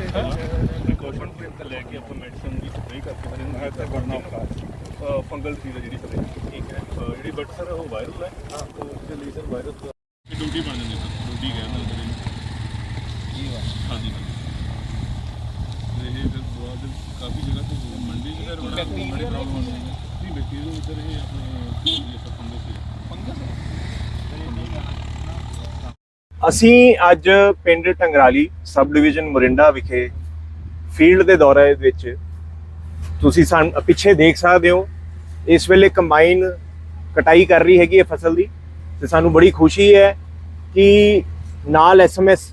Precaution ਤੇ ਲੈ ਕੇ ਆਪਾਂ ਮੈਡੀਸਨ ਦੀ ਸਪਰੇਅ ਕਰਕੇ ਫਿਰ ਇਹਨੂੰ ਹੈ ਤਾਂ ਕਰਨਾ ਔਖਾ ਫੰਗਲ ਸੀ ਜਿਹੜੀ ਸਪਰੇਅ ਠੀਕ ਹੈ ਜਿਹੜੀ ਬਟ ਸਰ ਉਹ ਵਾਇਰਲ ਹੈ ਹਾਂ ਤੇ ਲਈ ਸਰ ਵਾਇਰਸ ਡਿਊਟੀ ਬਣ ਜਾਂਦੀ ਸਰ ਡਿਊਟੀ ਕਹਿੰਦੇ ਨੇ ਜੀ ਹਾਂਜੀ ਹਾਂਜੀ ਇਹ ਫਿਰ ਬਾਅਦ ਕਾਫੀ ਜਗ੍ਹਾ ਤੇ ਮੰਡੀ ਚ ਬੜਾ ਬੜੀ ਨਹੀਂ ਬੈਕਟੀਰੀਆ ਉੱਧਰ ਇਹ ਆਪਣੇ ਅਸੀਂ ਅੱਜ ਪਿੰਡ ਟੰਗਰਾਲੀ ਸਬ ਡਿਵੀਜ਼ਨ ਮੋਰਿੰਡਾ ਵਿਖੇ ਫੀਲਡ ਦੇ ਦੌਰੇ ਵਿੱਚ ਤੁਸੀਂ ਸਾਨ, ਪਿੱਛੇ ਦੇਖ ਸਕਦੇ ਹੋ। ਇਸ ਵੇਲੇ ਕੰਬਾਈਨ ਕਟਾਈ ਕਰ ਰਹੀ ਹੈਗੀ ਹੈ ਫਸਲ ਦੀ ਤੇ ਸਾਨੂੰ ਬੜੀ ਖੁਸ਼ੀ ਹੈ ਕਿ ਨਾਲ ਐਸਐਮਐਸ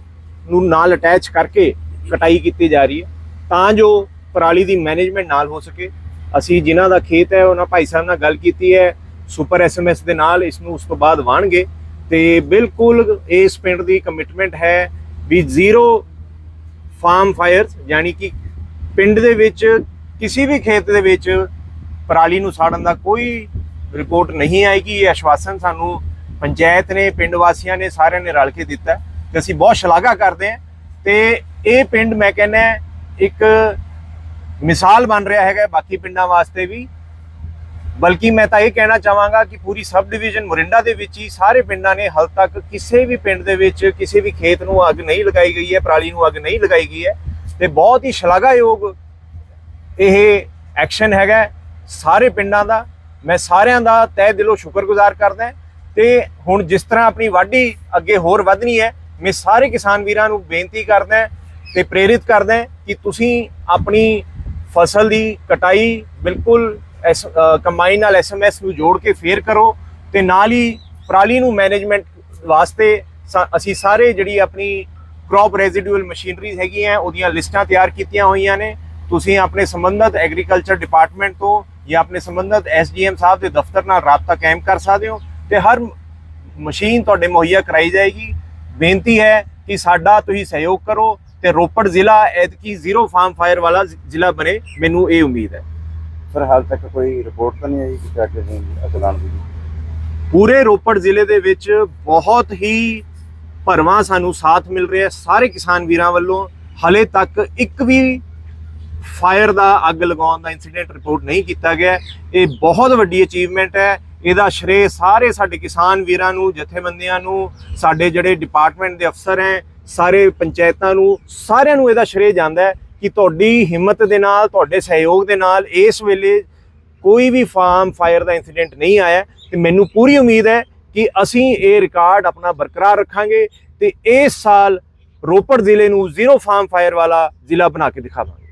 ਨੂੰ ਨਾਲ ਅਟੈਚ ਕਰਕੇ ਕਟਾਈ ਕੀਤੀ ਜਾ ਰਹੀ ਹੈ। ਤਾਂ ਜੋ ਪਰਾਲੀ ਦੀ ਮੈਨੇਜਮੈਂਟ ਨਾਲ ਹੋ ਸਕੇ। ਅਸੀਂ ਜਿਨ੍ਹਾਂ ਦਾ ਖੇਤ ਹੈ, ਉਹਨਾਂ ਭਾਈ ਸਾਹਿਬ ਨਾਲ ਗੱਲ ਕੀਤੀ ਹੈ। ਸੁਪਰ ਐਸਐਮਐਸ ਦੇ ਨਾਲ ਇਸ ਨੂੰ ਉਸ ਤੋਂ ਬਾਅਦ ਵਾਣਗੇ। ਤੇ ਬਿਲਕੁਲ ਇਸ ਪਿੰਡ ਦੀ ਕਮਿਟਮੈਂਟ ਹੈ ਵੀ ਜ਼ੀਰੋ ਫਾਰਮ ਫਾਇਰਸ ਯਾਨੀ ਕਿ ਪਿੰਡ ਦੇ ਵਿੱਚ, ਕਿਸੇ ਵੀ ਖੇਤ ਦੇ ਵਿੱਚ ਪਰਾਲੀ ਨੂੰ ਸਾੜਨ ਦਾ ਕੋਈ ਰਿਪੋਰਟ ਨਹੀਂ ਆਏਗੀ। ਇਹ ਆਸ਼ਵਾਸਨ ਸਾਨੂੰ ਪੰਚਾਇਤ ਨੇ, ਪਿੰਡ ਵਾਸੀਆਂ ਨੇ ਸਾਰਿਆਂ ਨੇ ਰਲ ਕੇ ਦਿੱਤਾ ਹੈ ਤੇ ਅਸੀਂ ਬਹੁਤ ਸ਼ਲਾਘਾ ਕਰਦੇ ਹਾਂ। ਤੇ ਇਹ ਪਿੰਡ ਮੈਂ ਕਹਿੰਦਾ ਇੱਕ ਮਿਸਾਲ ਬਣ ਰਿਹਾ ਹੈਗਾ ਬਾਕੀ ਪਿੰਡਾਂ ਵਾਸਤੇ ਵੀ। ਬਲਕਿ ਮੈਂ ਤਾਂ ਇਹ ਕਹਿਣਾ ਚਾਹਾਂਗਾ ਕਿ ਪੂਰੀ ਸਬ ਡਿਵੀਜ਼ਨ ਮੋਰਿੰਡਾ ਦੇ ਵਿੱਚ ਹੀ ਸਾਰੇ ਪਿੰਡਾਂ ਨੇ ਹਾਲ ਤੱਕ ਕਿਸੇ ਵੀ ਪਿੰਡ ਦੇ ਵਿੱਚ ਕਿਸੇ ਵੀ ਖੇਤ ਨੂੰ ਅੱਗ ਨਹੀਂ ਲਗਾਈ ਗਈ ਹੈ, ਪਰਾਲੀ ਨੂੰ ਅੱਗ ਨਹੀਂ ਲਗਾਈ ਗਈ ਹੈ ਤੇ ਬਹੁਤ ਹੀ ਸ਼ਲਾਘਾਯੋਗ ਇਹ ਐਕਸ਼ਨ ਹੈਗਾ ਸਾਰੇ ਪਿੰਡਾਂ ਦਾ। ਮੈਂ ਸਾਰਿਆਂ ਦਾ ਤਹਿ ਦਿਲੋਂ ਸ਼ੁਕਰਗੁਜ਼ਾਰ ਕਰਦਾ ਤੇ ਹੁਣ ਜਿਸ ਤਰ੍ਹਾਂ ਆਪਣੀ ਵਾਢੀ ਅੱਗੇ ਹੋਰ ਵਧਣੀ ਹੈ, ਮੈਂ ਸਾਰੇ ਕਿਸਾਨ ਵੀਰਾਂ ਨੂੰ ਬੇਨਤੀ ਕਰਦਾ ਤੇ ਪ੍ਰੇਰਿਤ ਕਰਦਾ ਕਿ ਤੁਸੀਂ ਆਪਣੀ ਫਸਲ ਦੀ ਕਟਾਈ ਬਿਲਕੁਲ ਐਸ ਕੰਬਾਈਨ ਨਾਲ ਐਸਐਮਐਸ ਨੂੰ ਜੋੜ ਕੇ ਫੇਰ ਕਰੋ ਤੇ ਨਾਲ ਹੀ ਪਰਾਲੀ ਨੂੰ ਮੈਨੇਜਮੈਂਟ ਵਾਸਤੇ ਸਾ- ਅਸੀਂ ਸਾਰੇ ਜਿਹੜੀ ਆਪਣੀ ਕ੍ਰੌਪ ਰੈਜ਼ੀਡੂਅਲ ਮਸ਼ੀਨਰੀਜ਼ ਹੈਗੀਆਂ, ਉਹਦੀਆਂ ਲਿਸਟਾਂ ਤਿਆਰ ਕੀਤੀਆਂ ਹੋਈਆਂ ਨੇ। ਤੁਸੀਂ ਆਪਣੇ ਸੰਬੰਧਿਤ ਐਗਰੀਕਲਚਰ ਡਿਪਾਰਟਮੈਂਟ ਤੋਂ ਜਾਂ ਆਪਣੇ ਸੰਬੰਧਿਤ ਐਸਡੀਐਮ ਸਾਹਿਬ ਦੇ ਦਫ਼ਤਰ ਨਾਲ ਰਾਬਤਾ ਕਾਇਮ ਕਰ ਸਕਦੇ ਹੋ ਤੇ ਹਰ ਮਸ਼ੀਨ ਤੁਹਾਡੇ ਮੁਹੱਈਆ ਕਰਾਈ ਜਾਏਗੀ। ਬੇਨਤੀ ਹੈ ਕਿ ਸਾਡਾ ਤੁਸੀਂ ਸਹਿਯੋਗ ਕਰੋ ਤੇ ਰੋਪੜ ਜ਼ਿਲ੍ਹਾ ਐਤਕੀ ਜ਼ੀਰੋ ਫਾਰਮ ਫਾਇਰ ਵਾਲਾ ਜ਼ਿਲ੍ਹਾ ਬਣੇ, ਮੈਨੂੰ ਇਹ ਉਮੀਦ ਹੈ। ਸਰ, ਹਾਲ ਤੱਕ ਕੋਈ ਰਿਪੋਰਟ ਤਾਂ ਨਹੀਂ ਆਈ ਕਿ ਟਰੈਕਟਰ ਦੀ ਅਗਲਾਨ ਦੀ? ਪੂਰੇ ਰੋਪੜ ਜ਼ਿਲ੍ਹੇ ਦੇ ਵਿੱਚ ਬਹੁਤ ਹੀ ਭਰਵਾਂ ਸਾਨੂੰ ਸਾਥ ਮਿਲ ਰਿਹਾ ਸਾਰੇ ਕਿਸਾਨ ਵੀਰਾਂ ਵੱਲੋਂ ਹਲੇ ਤੱਕ ਇੱਕ ਵੀ ਫਾਇਰ ਦਾ ਅੱਗ ਲਗਾਉਣ ਦਾ ਇਨਸੀਡੈਂਟ ਰਿਪੋਰਟ ਨਹੀਂ ਕੀਤਾ ਗਿਆ ਇਹ ਬਹੁਤ ਵੱਡੀ ਅਚੀਵਮੈਂਟ ਹੈ। ਇਹਦਾ ਸ਼੍ਰੇ ਸਾਰੇ ਸਾਡੇ ਕਿਸਾਨ ਵੀਰਾਂ ਨੂੰ, ਜਥੇਬੰਦੀਆਂ ਨੂੰ, ਸਾਡੇ ਜਿਹੜੇ ਡਿਪਾਰਟਮੈਂਟ ਦੇ ਅਫਸਰ ਹੈ, ਸਾਰੇ ਪੰਚਾਇਤਾਂ ਨੂੰ, ਸਾਰਿਆਂ ਨੂੰ ਇਹਦਾ ਸ਼੍ਰੇ ਜਾਂਦਾ ਹੈ। ਕਿ ਤੁਹਾਡੀ ਹਿੰਮਤ ਦੇ ਨਾਲ, ਤੁਹਾਡੇ ਸਹਿਯੋਗ ਦੇ ਨਾਲ ਇਸ ਵੇਲੇ ਕੋਈ ਵੀ ਫਾਰਮ ਫਾਇਰ ਦਾ ਇਨਸੀਡੈਂਟ ਨਹੀਂ ਆਇਆ। ਤੇ ਮੈਨੂੰ ਪੂਰੀ ਉਮੀਦ ਹੈ ਕਿ ਅਸੀਂ ਇਹ ਰਿਕਾਰਡ ਆਪਣਾ ਬਰਕਰਾਰ ਰੱਖਾਂਗੇ ਤੇ ਇਸ ਸਾਲ ਰੋਪੜ ਜ਼ਿਲ੍ਹੇ ਨੂੰ ਜ਼ੀਰੋ ਫਾਰਮ ਫਾਇਰ ਵਾਲਾ ਜ਼ਿਲ੍ਹਾ ਬਣਾ ਕੇ ਦਿਖਾਵਾਂਗੇ।